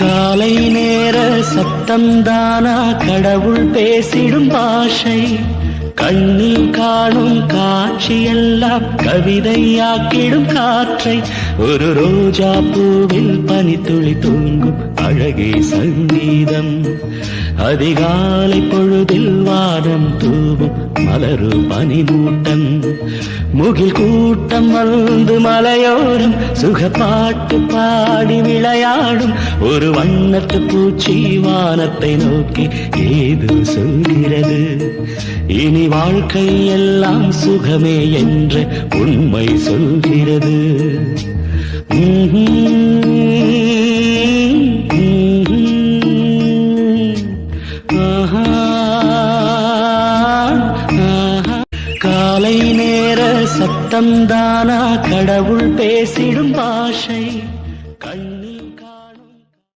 காலை நேர சத்தம்தானா? கடவுள் பேசிடும் பாஷை. கண்ணில் காணும் காட்சியெல்லாம் கவிதையாக்கிடும் காற்றை. ஒரு ரோஜா பூவில் பனித்துளி தூங்கும் அழகே சங்கீதம். அதிகாலை பொழுதில் வானம் தூவும் மலரு பனிமூட்டம். முகில் கூட்டம் வந்து மலையோரம் சுகப்பாட்டு பாடி விளையாடும். ஒரு வண்ணத்து பூச்சி வானத்தை நோக்கி ஏது சொல்கிறது? இனி வாழ்க்கை எல்லாம் சுகமே என்று உண்மை சொல்கிறது. ஆஹா மாலை நேர சத்தம்தானா கடவுள் பேசிடும் பாஷை. கண்ணில்